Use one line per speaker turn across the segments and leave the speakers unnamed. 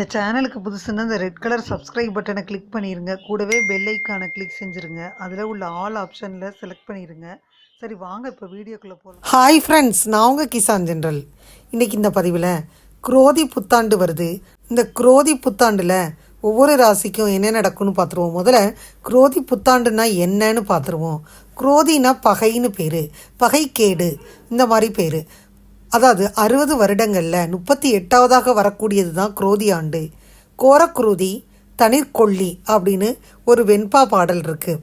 இந்த சேனலுக்கு புதுசுன்னா இந்த ரெட் கலர் சப்ஸ்கிரைப் பட்டனை கிளிக் பண்ணிடுங்க கூடவே பெல் ஐக்கானை கிளிக் செஞ்சுருங்க. அதில் உள்ள ஆல் ஆப்ஷனில் செலக்ட் பண்ணிடுங்க சரி வாங்க இப்போ வீடியோக்குள்ளே போகலாம்
ஹாய் ஃப்ரெண்ட்ஸ் நான் உங்கள் கிசான் ஜென்ரல். இன்றைக்கி இந்த பதிவில் குரோதி புத்தாண்டு வருது. இந்த குரோதி புத்தாண்டில் ஒவ்வொரு ராசிக்கும் என்ன நடக்கும்னு பார்த்துருவோம் முதல்ல குரோதி புத்தாண்டுனா என்னன்னு பார்த்துருவோம் குரோதினா பகைன்னு பேர். பகைக்கேடு. இந்த மாதிரி பேர். அதாவது அறுபது வருடங்களில் முப்பத்தி எட்டாவதாக வரக்கூடியது தான் குரோதி ஆண்டு. கோரக்குருதி தனிர்கொள்ளி அப்படின்னு ஒரு வெண்பா பாடல் இருக்குது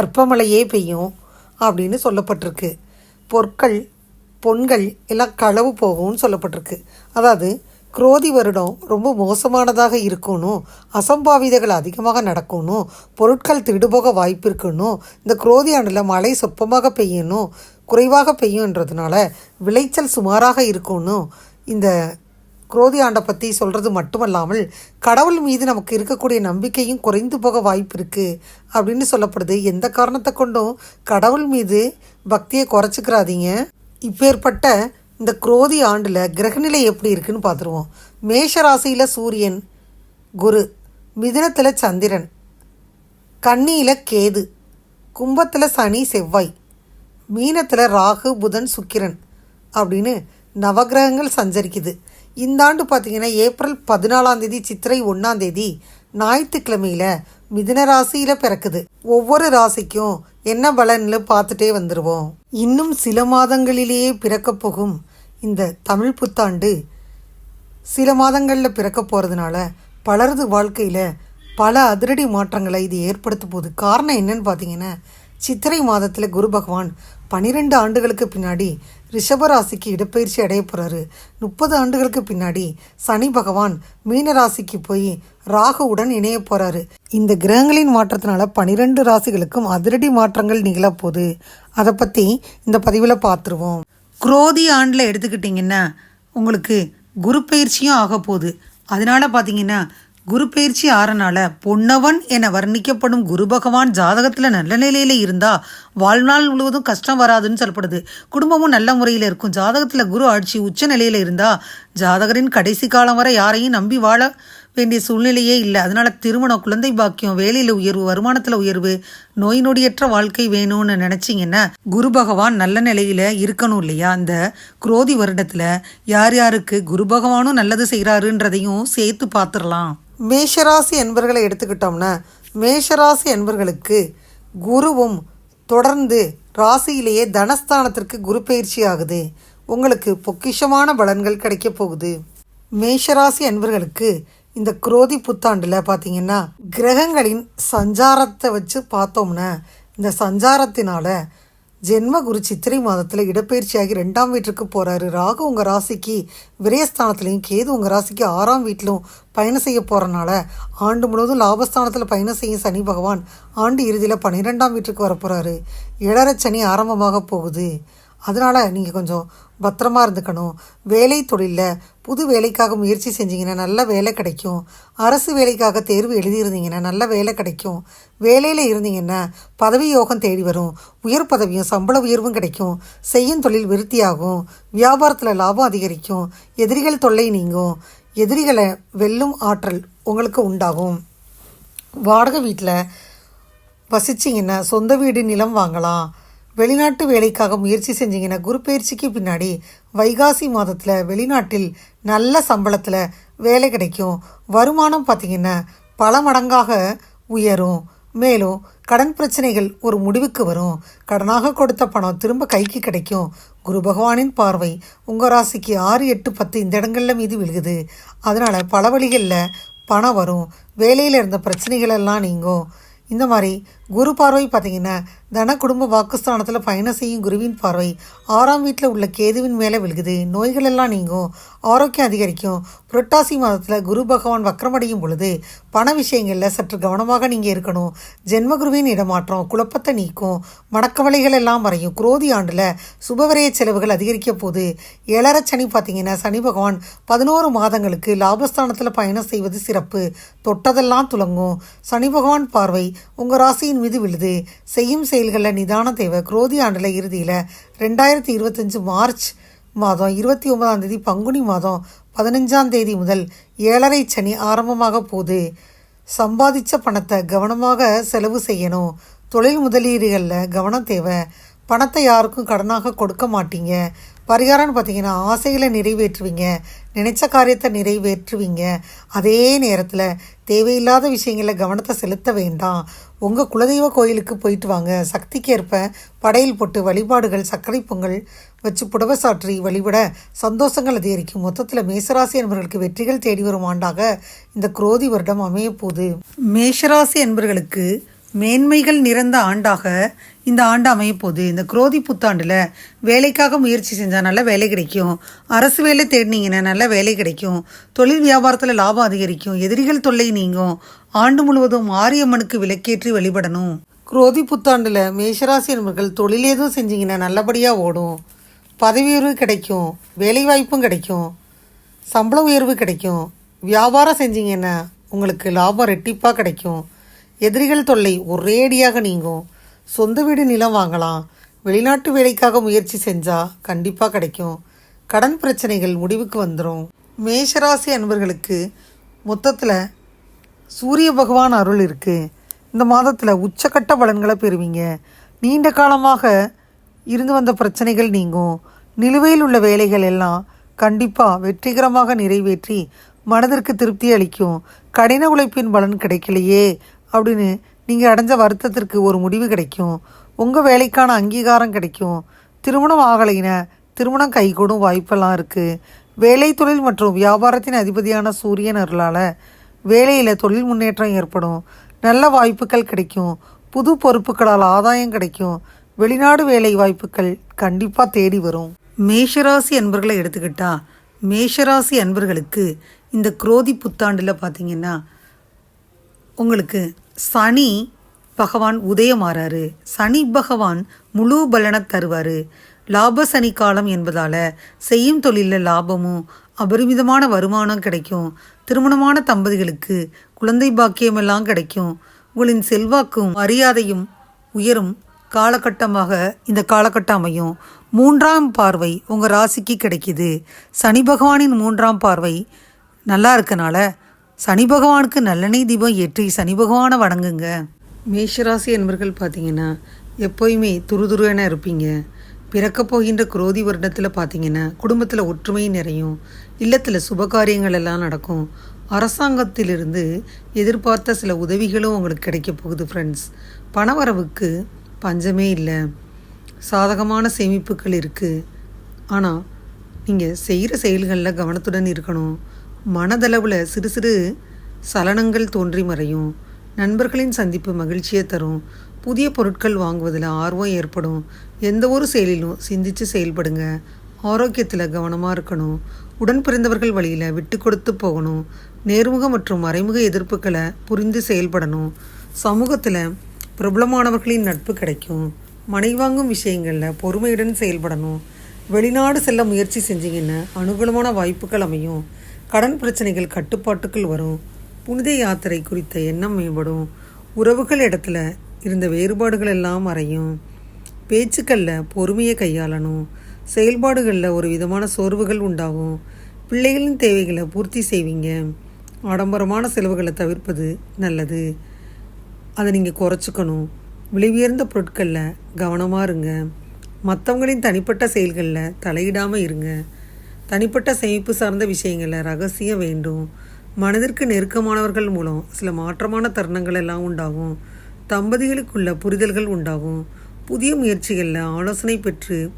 அற்பமழையே பெய்யும் அப்படின்னு சொல்லப்பட்டிருக்கு. பொற்கள் பொன்கள் எல்லாம் களவு போகும்னு சொல்லப்பட்டிருக்கு. அதாவது குரோதி வருடம் ரொம்ப மோசமானதாக இருக்கணும் அசம்பாவிதங்கள் அதிகமாக நடக்கணும் பொருட்கள் திருடுபோக வாய்ப்பு இருக்கணும் இந்த குரோதி ஆண்டில் மழை சொற்பமாக பெய்யணும் குறைவாக பெய்யுன்றதுனால விளைச்சல் சுமாராக இருக்கும்னு இந்த குரோதி ஆண்டை பற்றி சொல்கிறது மட்டுமல்லாமல் கடவுள் மீது நமக்கு இருக்கக்கூடிய நம்பிக்கையும் குறைந்து போக வாய்ப்பு இருக்குது அப்படின்னு சொல்லப்படுது. எந்த காரணத்தை கொண்டும் கடவுள் மீது பக்தியை குறைச்சிக்கிறாதீங்க. இப்பேற்பட்ட இந்த குரோதி ஆண்டில் கிரகநிலை எப்படி இருக்குன்னு பார்த்துருவோம். மேஷ ராசியில் சூரியன் குரு மிதுனத்தில் சந்திரன் கன்னியில் கேது கும்பத்தில் சனி செவ்வாய் மீனத்தில் ராகு புதன் சுக்கிரன் அப்படின்னு நவகிரகங்கள் சஞ்சரிக்குது. இந்த ஆண்டு பார்த்திங்கன்னா ஏப்ரல் பதினாலாம் தேதி சித்திரை ஒன்றாம் தேதி ஞாயிற்றுக்கிழமையில் மிதுன ராசியில் பிறக்குது. ஒவ்வொரு ராசிக்கும் என்ன பலன்னு பார்த்துட்டே வந்துடுவோம் இன்னும் சில மாதங்களிலேயே பிறக்கப் போகும் இந்த தமிழ் புத்தாண்டு சில மாதங்களில் பிறக்க போகிறதுனால பலரது வாழ்க்கையில் பல அதிரடி மாற்றங்களை இது ஏற்படுத்த போகுது. காரணம் என்னன்னு பார்த்தீங்கன்னா சித்திரை மாதத்தில் குரு பகவான் பன்னிரெண்டு ஆண்டுகளுக்கு பின்னாடி ரிஷபராசிக்கு இடப்பயிற்சி அடைய போகிறாரு முப்பது ஆண்டுகளுக்கு பின்னாடி சனி பகவான் மீன ராசிக்கு போய் ராகுவுடன் இணைய போகிறாரு இந்த கிரகங்களின் மாற்றத்தினால பனிரெண்டு ராசிகளுக்கும் அதிரடி மாற்றங்கள் நிகழப்போகுது அதை பற்றி இந்த பதிவில் பார்த்துருவோம் குரோதி ஆண்டில் எடுத்துக்கிட்டிங்கன்னா உங்களுக்கு குரு பயிற்சியும் ஆக போகுது. அதனால பார்த்தீங்கன்னா குரு பயிற்சி ஆறனால பொன்னவன் என வர்ணிக்கப்படும் குரு பகவான் ஜாதகத்தில் நல்ல நிலையில் இருந்தால் வாழ்நாள் முழுவதும் கஷ்டம் வராதுன்னு சொல்லப்படுது. குடும்பமும் நல்ல முறையில் இருக்கும். ஜாதகத்தில் குரு ஆட்சி உச்ச நிலையில் இருந்தால் ஜாதகரின் கடைசி காலம் வரை யாரையும் நம்பி வாழ வேண்டிய சூழ்நிலையே இல்லை. அதனால திருமணம் குழந்தை பாக்கியம் வேலையில் உயர்வு வருமானத்தில் உயர்வு நோய் நொடியற்ற வாழ்க்கை வேணும்னு நினச்சிங்கன்னா குரு பகவான் நல்ல நிலையில் இருக்கணும் இல்லையா? அந்த குரோதி வருடத்தில் யார் யாருக்கு குரு பகவானும் நல்லது செய்கிறாருன்றதையும் சேர்த்து பார்த்துடலாம். மேஷராசி என்பர்களை எடுத்துக்கிட்டோம்னா மேஷராசி என்பர்களுக்கு குருவும் தொடர்ந்து ராசியிலேயே தனஸ்தானத்திற்கு குரு பயிற்சி ஆகுது. உங்களுக்கு பொக்கிஷமான பலன்கள் கிடைக்க போகுது. மேஷராசி அன்பர்களுக்கு இந்த குரோதி புத்தாண்டில் பார்த்தீங்கன்னா கிரகங்களின் சஞ்சாரத்தை வச்சு பார்த்தோம்னா இந்த சஞ்சாரத்தினால ஜென்மகுரு சித்திரை மாதத்தில் இடப்பெயர்ச்சியாகி ரெண்டாம் வீட்டுக்கு போகிறாரு ராகு உங்கள் ராசிக்கு விரயஸ்தானத்துலேயும் கேது உங்கள் ராசிக்கு ஆறாம் வீட்டிலும் பயணம் செய்ய போகிறனால ஆண்டு முழுவதும் லாபஸ்தானத்தில் பயணம் செய்யும் சனி பகவான் ஆண்டு இறுதியில் பன்னிரெண்டாம் வீட்டுக்கு வரப்போகிறாரு போகிறாரு சனி ஆரம்பமாக போகுது. அதனால் நீங்கள் கொஞ்சம் பத்திரமா இருந்துக்கணும். வேலை தொழிலில் புது வேலைக்காக முயற்சி செஞ்சிங்கன்னா நல்ல வேலை கிடைக்கும். அரசு வேலைக்காக தேர்வு எழுதியிருந்தீங்கன்னா நல்ல வேலை கிடைக்கும். வேலையில் இருந்தீங்கன்னா பதவி யோகம் தேடி வரும். உயர் பதவியும் சம்பள உயர்வும் கிடைக்கும். செய்யும் தொழில் விருத்தியாகும். வியாபாரத்தில் லாபம் அதிகரிக்கும். எதிரிகள் தொல்லை நீங்கும். எதிரிகளை வெல்லும் ஆற்றல் உங்களுக்கு உண்டாகும். வாடகை வீட்டில் வசிச்சிங்கன்னா சொந்த வீடு நிலம் வாங்கலாம். வெளிநாட்டு வேலைக்காக முயற்சி செஞ்சீங்கன்னா குரு பயிற்சிக்கு பின்னாடி வைகாசி மாதத்தில் வெளிநாட்டில் நல்ல சம்பளத்தில் வேலை கிடைக்கும். வருமானம் பார்த்திங்கன்னா பல மடங்காக உயரும். மேலும் கடன் பிரச்சனைகள் ஒரு முடிவுக்கு வரும். கடனாக கொடுத்த பணம் திரும்ப கைக்கு கிடைக்கும். குரு பகவானின் பார்வை உங்கள் ராசிக்கு ஆறு எட்டு பத்து இந்த இடங்களில் மீது விழுகுது. அதனால் பல வழிகளில் பணம் வரும். வேலையில் இருந்த பிரச்சனைகள் எல்லாம் நீங்கும். இந்த மாதிரி குரு பார்வை பார்த்தீங்கன்னா தன குடும்ப வாக்குஸ்தானத்தில் பயணம் செய்யும் குருவின் பார்வை. ஆறாம் வீட்டில் உள்ள கேதுவின் மேலே விழுகுது. நோய்கள் எல்லாம் நீங்கும். ஆரோக்கியம் அதிகரிக்கும். புரட்டாசி மாதத்தில் குரு பகவான் வக்கரமடையும் பொழுது பண விஷயங்களில் சற்று கவனமாக நீங்கள் இருக்கணும். ஜென்மகுருவின் இடமாற்றம் குழப்பத்தை நீக்கும். மணக்கவலைகள் எல்லாம் மறையும். குரோதி ஆண்டில் சுபவிரய செலவுகள் அதிகரிக்க போகுது ஏழரை சனி பார்த்தீங்கன்னா சனி பகவான் பதினோரு மாதங்களுக்கு லாபஸ்தானத்தில் பயணம் செய்வது சிறப்பு. தொட்டதெல்லாம் துலங்கும். சனி பகவான் பார்வை உங்கள் ராசியின் மீது விழுது. செய்யும் செயல்களில் நிதானம் தேவை. குரோதி ஆண்டில் இறுதியில் ரெண்டாயிரத்தி இருபத்தஞ்சு மார்ச் மாதம் இருபத்தி ஒன்பதாம் தேதி பங்குனி மாதம் பதினஞ்சாம் தேதி முதல் ஏழரை சனி ஆரம்பமாக போகுது சம்பாதிச்ச பணத்தை கவனமாக செலவு செய்யணும். தொழில் முதலீடுகளில் கவனம் தேவை. பணத்தை யாருக்கும் கடனாக கொடுக்க மாட்டீங்க. பரிகாரம்னு பார்த்தீங்கன்னா ஆசைகளை நிறைவேற்றுவீங்க நினைச்ச காரியத்தை நிறைவேற்றுவீங்க. அதே நேரத்தில் தேவையில்லாத விஷயங்களில் கவனத்தை செலுத்த வேண்டாம். உங்கள் குலதெய்வ கோயிலுக்கு போயிட்டு வாங்க. சக்திக்கேற்ப படையல் போட்டு வழிபாடுகள் சர்க்கரை பொங்கல் வச்சு புடவை சாற்றி வழிபட சந்தோஷங்கள் அதிகரிக்கும். மொத்தத்தில் மேசராசி என்பவர்களுக்கு வெற்றிகள் தேடி வரும் ஆண்டாக இந்த குரோதி வருடம் அமையப்போகுது. மேஷராசி என்பவர்களுக்கு மேன்மைகள் நிறைந்த ஆண்டாக இந்த ஆண்டு அமையும் போகுது. இந்த குரோதி புத்தாண்டில் வேலைக்காக முயற்சி செஞ்சால் நல்ல வேலை கிடைக்கும். அரசு வேலை தேடினீங்கன்னா நல்ல வேலை கிடைக்கும். தொழில் வியாபாரத்தில் லாபம் அதிகரிக்கும். எதிரிகள் தொல்லை நீங்கும். ஆண்டு முழுவதும் மாரியம்மனுக்கு விளக்கேற்றி வழிபடணும். குரோதி புத்தாண்டில் மேஷராசி என்பவர்கள் தொழில் எதுவும் செஞ்சீங்கன்னா நல்லபடியாக ஓடும். பதவி உயர்வு கிடைக்கும். வேலைவாய்ப்பும் கிடைக்கும். சம்பள உயர்வு கிடைக்கும். வியாபாரம் செஞ்சீங்கன்னா உங்களுக்கு லாபம் ரெட்டிப்பாக கிடைக்கும். எதிரிகள் தொல்லை ஒரேடியாக நீங்கும். சொந்த வீடு நிலம் வாங்கலாம். வெளிநாட்டு வேலைக்காக முயற்சி செஞ்சால் கண்டிப்பாக கிடைக்கும். கடன் பிரச்சனைகள் முடிவுக்கு வந்துடும் மேஷராசி அன்பர்களுக்கு மொத்தத்தில் சூரிய பகவான் அருள் இருக்குது இந்த மாதத்தில் உச்சக்கட்ட பலன்களை பெறுவீங்க. நீண்ட காலமாக இருந்து வந்த பிரச்சனைகள் நீங்கும். நிலுவையில் உள்ள வேலைகள் எல்லாம் கண்டிப்பாக வெற்றிகரமாக நிறைவேற்றி மனதிற்கு திருப்தி அளிக்கும். கடின உழைப்பின் பலன் கிடைக்கலையே. அப்படின்னு நீங்கள் அடைஞ்ச வருத்தத்திற்கு ஒரு முடிவு கிடைக்கும். உங்கள் வேலைக்கான அங்கீகாரம் கிடைக்கும். திருமணம் ஆகலைன திருமணம் கைகூடும் வாய்ப்பெல்லாம் இருக்குது வேலை தொழில் மற்றும் வியாபாரத்தின் அதிபதியான சூரியன் அருளால் வேலையில் தொழில் முன்னேற்றம் ஏற்படும். நல்ல வாய்ப்புகள் கிடைக்கும். புது பொறுப்புகளால் ஆதாயம் கிடைக்கும். வெளிநாடு வேலை வாய்ப்புகள் கண்டிப்பாக தேடி வரும். மேஷராசி அன்பர்களை எடுத்துக்கிட்டா மேஷராசி அன்பர்களுக்கு இந்த குரோதி புத்தாண்டில் பார்த்தீங்கன்னா உங்களுக்கு சனி பகவான் உதயமாறாரு. சனி பகவான் முழு பலனை தருவார். லாப சனி காலம் என்பதால் செய்யும் தொழிலில் லாபமும் அபரிமிதமான வருமானம் கிடைக்கும். திருமணமான தம்பதிகளுக்கு குழந்தை பாக்கியமெல்லாம் கிடைக்கும். உங்களின் செல்வாக்கும் மரியாதையும் உயரும். காலகட்டமாக இந்த காலகட்டம் அமையும். மூன்றாம் பார்வை உங்கள் ராசிக்கு கிடைக்குது. சனி பகவானின் மூன்றாம் பார்வை நல்லா இருக்கனால சனி பகவானுக்கு நல்லெண்ணெய் தீபம் ஏற்றி சனி பகவானை வணங்குங்க. மேஷராசி என்பர்கள் பார்த்தீங்கன்னா எப்போயுமே துருதுருவென இருப்பீங்க. பிறக்க போகின்ற குரோதி வருடத்தில் பார்த்தீங்கன்னா குடும்பத்தில் ஒற்றுமை நிறையும். இல்லத்தில் சுபகாரியங்கள் எல்லாம் நடக்கும். அரசாங்கத்திலிருந்து எதிர்பார்த்த சில உதவிகளும் உங்களுக்கு கிடைக்க போகுது ஃப்ரெண்ட்ஸ் பணவரவுக்கு பஞ்சமே இல்லை. சாதகமான சேமிப்புகள் இருக்குது ஆனால் நீங்கள் செய்கிற செயல்களில் கவனத்துடன் இருக்கணும். மனதளவில் சிறு சிறு சலனங்கள் தோன்றி மறையும். நண்பர்களின் சந்திப்பு மகிழ்ச்சியை தரும். புதிய பொருட்கள் வாங்குவதில் ஆர்வம் ஏற்படும். எந்த ஒரு செயலிலும் சிந்தித்து செயல்படுங்க. ஆரோக்கியத்தில் கவனமாக இருக்கணும். உடன் பிறந்தவர்கள் வழியில் விட்டு கொடுத்து போகணும். நேர்முக மற்றும் மறைமுக எதிர்ப்புகளை புரிந்து செயல்படணும். சமூகத்தில் பிரபலமானவர்களின் நட்பு கிடைக்கும். மனை வாங்கும் விஷயங்களில் பொறுமையுடன் செயல்படணும். வெளிநாடு செல்ல முயற்சி செஞ்சீங்கன்னா அனுகூலமான வாய்ப்புகள் அமையும். கடன் பிரச்சனைகள் கட்டுப்பாட்டுக்குள் வரும். புனித யாத்திரை குறித்த எண்ணம் மேம்படும். உறவுகள் இடத்துல இருந்த வேறுபாடுகள் எல்லாம் மறையும் பேச்சுக்களில் பொறுமையை கையாளணும். செயல்பாடுகளில் ஒரு விதமான சோர்வுகள் உண்டாகும். பிள்ளைகளின் தேவைகளை பூர்த்தி செய்வீங்க. ஆடம்பரமான செலவுகளை தவிர்ப்பது நல்லது. அதை நீங்கள் குறைச்சிக்கணும். விலை உயர்ந்த பொருட்களில் கவனமாக இருங்க. மற்றவங்களின் தனிப்பட்ட செயல்களில் தலையிடாமல் இருங்க. தனிப்பட்ட சேமிப்பு சார்ந்த விஷயங்களில் ரகசியம் வேண்டும். மனதிற்கு நெருக்கமானவர்கள் மூலம் சில மாற்றமான தருணங்கள் எல்லாம் உண்டாகும். தம்பதிகளுக்குள்ள புரிதல்கள் உண்டாகும். புதிய முயற்சிகளில் ஆலோசனை பெற்று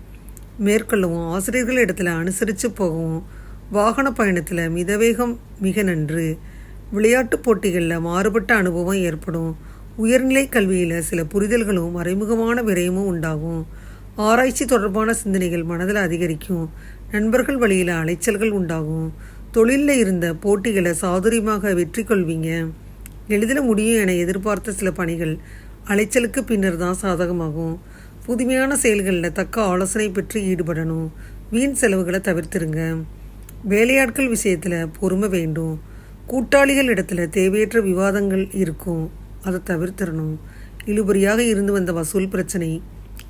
மேற்கொள்ளவும் ஆசிரியர்கள் இடத்துல அனுசரித்து போகவும் வாகன பயணத்தில் மிதவேகம் மிக நன்று. விளையாட்டு போட்டிகளில் மாறுபட்ட அனுபவம் ஏற்படும். உயர்நிலை கல்வியில் சில புரிதல்களும் மறைமுகமான விரயமும் உண்டாகும். ஆராய்ச்சி தொடர்பான சிந்தனைகள் மனதில் அதிகரிக்கும். நண்பர்கள் வழியில் அலைச்சல்கள் உண்டாகும். தொழிலில் இருந்த போட்டிகளை சாதுரியமாக வெற்றி கொள்வீங்க. எளிதில் முடியும் என எதிர்பார்த்த சில பணிகள் அலைச்சலுக்கு பின்னர் தான் சாதகமாகும். புதுமையான செயல்களில் தக்க ஆலோசனை பெற்று ஈடுபடணும். வீண் செலவுகளை தவிர்த்துருங்க. வேலையாட்கள் விஷயத்தில் பொறுமை வேண்டும். கூட்டாளிகள் இடத்துல தேவையற்ற விவாதங்கள் இருக்கும். அதை தவிர்த்திடணும். இழுபறியாக இருந்து வந்த வசூல் பிரச்சனை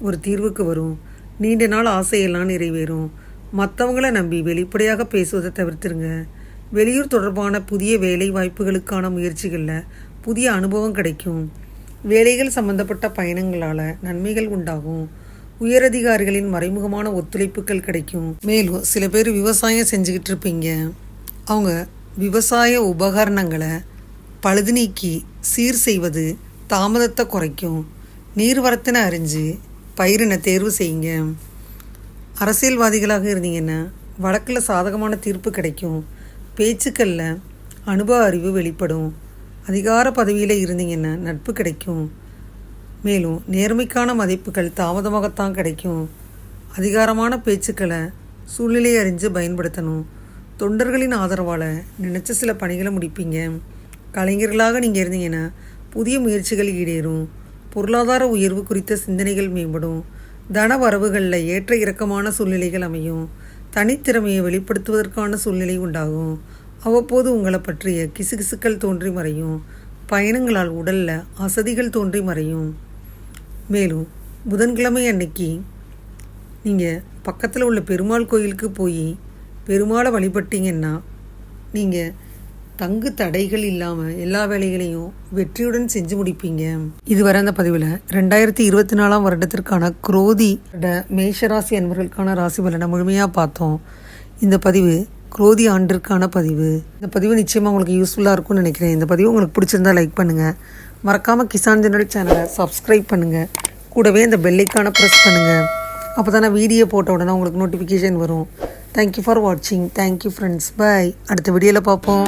ஒரு தீர்வுக்கு வரும். நீண்ட நாள் ஆசையெல்லாம் நிறைவேறும். மற்றவங்கள நம்பி வெளிப்படையாக பேசுவதை தவிர்த்துருங்க. வெளியூர் தொடர்பான புதிய வேலை வாய்ப்புகளுக்கான முயற்சிகளில் புதிய அனுபவம் கிடைக்கும். வேலைகள் சம்பந்தப்பட்ட பயணங்களால் நன்மைகள் உண்டாகும். உயரதிகாரிகளின் மறைமுகமான ஒத்துழைப்புகள் கிடைக்கும். மேலும் சில பேர் விவசாயம் செஞ்சுக்கிட்டு இருப்பீங்க. அவங்க விவசாய உபகரணங்களை பழுது நீக்கி சீர் செய்வது தாமதத்தை குறைக்கும். நீர்வரத்தினை அறிஞ்சு பயிரினை தேர்வு செய்யுங்க. அரசியல்வாதிகளாக இருந்தீங்கன்னா வழக்கில் சாதகமான தீர்ப்பு கிடைக்கும். பேச்சுக்களில் அனுபவ அறிவு வெளிப்படும். அதிகார பதவியில் இருந்தீங்கன்னா நட்பு கிடைக்கும். மேலும் நேர்மைக்கான மதிப்புகள் தாமதமாகத்தான் கிடைக்கும். அதிகாரமான பேச்சுக்களை சூழ்நிலை அறிஞ்சு பயன்படுத்தணும். தொண்டர்களின் ஆதரவால் நினச்ச சில பணிகளை முடிப்பீங்க. கலைஞர்களாக நீங்கள் இருந்தீங்கன்னா புதிய முயற்சிகள் ஈடேறும். பொருளாதார உயர்வு குறித்த சிந்தனைகள் மேம்படும். தன வரவுகளில் ஏற்ற இறக்கமான சூழ்நிலைகள் அமையும். தனித்திறமையை வெளிப்படுத்துவதற்கான சூழ்நிலை உண்டாகும். அவ்வப்போது உங்களை பற்றிய கிசுகிசுக்கள் தோன்றி மறையும். பயணங்களால் உடலில் அசதிகள் தோன்றி மறையும். மேலும் புதன்கிழமை அன்னைக்கு நீங்கள் பக்கத்தில் உள்ள பெருமாள் கோயிலுக்கு போய் பெருமாளை வழிபட்டீங்கன்னா நீங்கள் தங்கு தடைகள் இல்லாமல் எல்லா வேலைகளையும் வெற்றியுடன் செஞ்சு முடிப்பீங்க. இதுவரை அந்த பதிவில் ரெண்டாயிரத்தி இருபத்தி நாலாம் வருடத்திற்கான குரோதி மேஷராசி அன்பர்களுக்கான ராசி பலனை முழுமையாக பார்த்தோம். இந்த பதிவு குரோதி ஆண்டிற்கான பதிவு. இந்த பதிவு நிச்சயமாக உங்களுக்கு யூஸ்ஃபுல்லாக இருக்கும்னு நினைக்கிறேன். இந்த பதிவு உங்களுக்கு பிடிச்சிருந்தா லைக் பண்ணுங்கள் மறக்காமல் கிசான் ஜெனரல் சேனலை சப்ஸ்கிரைப் பண்ணுங்கள் கூடவே இந்த பெல்லைக்கான ப்ரெஸ் பண்ணுங்கள் அப்போ தானே வீடியோ போட்ட உடனே உங்களுக்கு நோட்டிஃபிகேஷன் வரும். தேங்க்யூ ஃபார் வாட்சிங் தேங்க்யூ ஃப்ரெண்ட்ஸ் பாய் அடுத்த வீடியோவில் பார்ப்போம்.